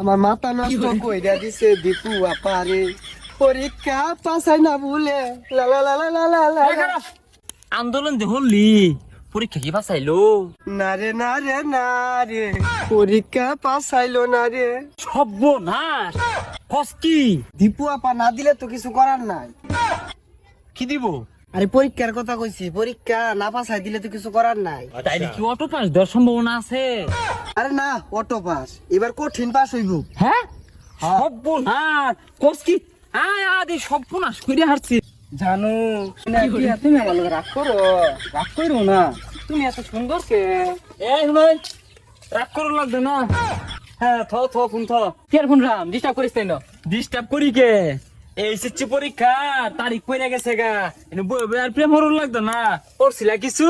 আমার মাথা নষ্ট কইরা দিছে দীপু আপারে পরীক্ষা পাসাই না ভুলে আন্দোলন যে হলি পরীক্ষা কি পাসাইলো না রে না রে না রে। পরীক্ষা পাসাইলো না রে। সব্য না দীপু আপা না দিলে তো কিছু করার নাই। কি দিব? আরে পরীক্ষার কথা কইছি পরীক্ষা না পাসাই দিলে তো কিছু করার নাই। তাইলে কি অটো পাস দেওয়ার সম্ভাবনা আছে? আরে না অটো পাস এবার কঠিন পাস হইব। হ্যাঁ? সব্য নাশ কস কি? আয় আদি সব্য নাশ করে হারছি। জানো কি তুমি আমার রাগ করো। রাগ করো না। তুমি এত সুন্দর কে? এই ভাই রাগ করো লাগবে না। হ্যাঁ থ থ ফোন থ। Care phone Ram? ডিস্টার্ব করিস তাই না? ডিস্টার্ব করি কে? এই এসএসসি পরীক্ষা তারিখ পড়ে গেছে গা। বই আর প্রেম হরুন লাগতো না। পড়ছিলা কিছু?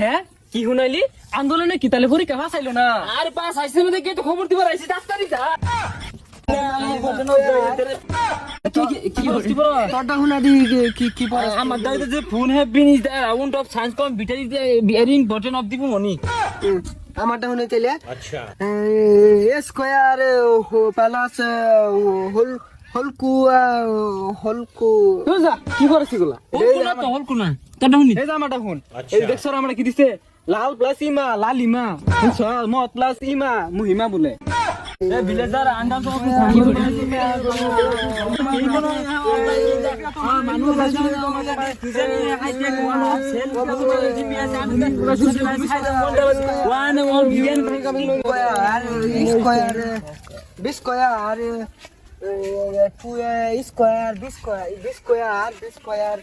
হ্যাঁ? কি শুনাইলি? আন্দোলনে কি তাহলে পরীক্ষা ফাঁসাইলো না? আর পাস আইছে মধ্যে কে তো খবর দিবার আইছি ডাক্তারি দি আমার দাইতে যে phone have been is the round of science computer is the important of the money আমারটা শুনে তাইলে আচ্ছা। স্কোয়ার প্যালাস হোল হলকু হলকু। যা কি করছিসগুলা হলকুনা তো এই জামাটা শুন। আচ্ছা। কি দিছে? লাল প্লাস ইমা লাল ইমা মত প্লাস ইমা মুহিমা বলে। এ ভিলেজার আন্ডা তো কি আর square b square b square b square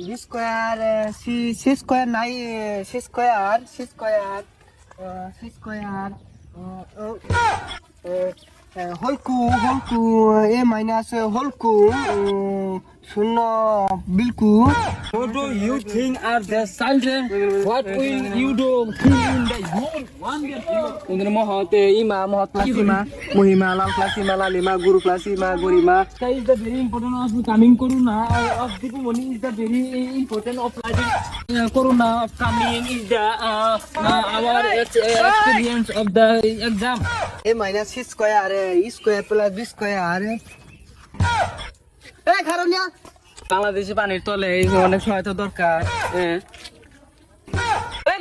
b square C C square নাই C square C square C square হলকু হলকু এ মাইনাস হলকু শূন্য বিলকু What do you think are the children? What will you do in the whole one year? তোদের মহতে ইমা মহত plus ইমা মুহিমা লাল plus ইমা লাল ইমা গুরু প্লাস গরিমা That is the very important of coming Corona uh, of the money is the very important of uh, Corona of coming is the uh, uh, our uh, experience of the exam. A minus C square square plus B square Bangladeshi পানির তলে অনেক সহায়তা দরকার হ্যাঁ এই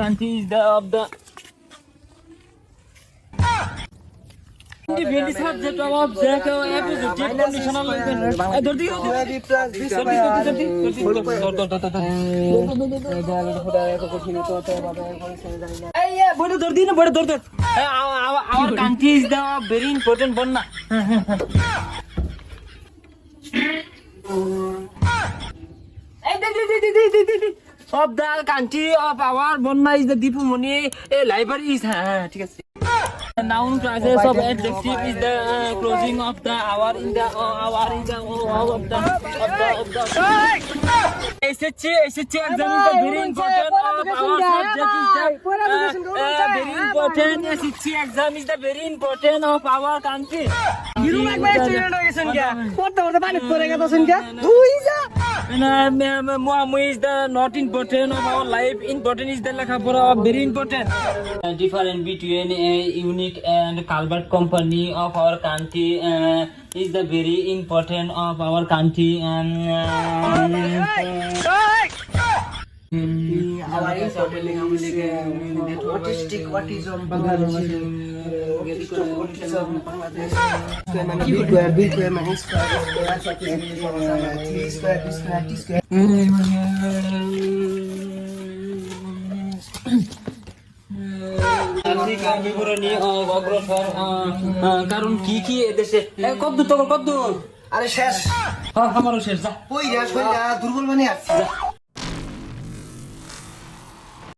country is the of they of the country of our বন্যা is the Dipumoni a library is হ্যাঁ হ্যাঁ ঠিক আছে noun clauses of adjective is the uh, closing of the hour in the uh, hour in the uh, of the of the of the SHC SHC exam is the very important of our subject is the uh, uh, very important SHC exam is the very important of our country. Hiru একবার student হয়ে গেছেন কে পড়তে পড়তে পানি পড়ে গেছেন কে তুই যা। মুই is the not important of our life important is the লেখাপড়া very important different between unique and culvert company of our country is the very important of our country বিবরণী অগ্রসর কারণ কি কি এদেশে কদ্দূর তখন কদ্দূর আরে শেষ আমারও শেষ ওই দুর্বল মানে আসছি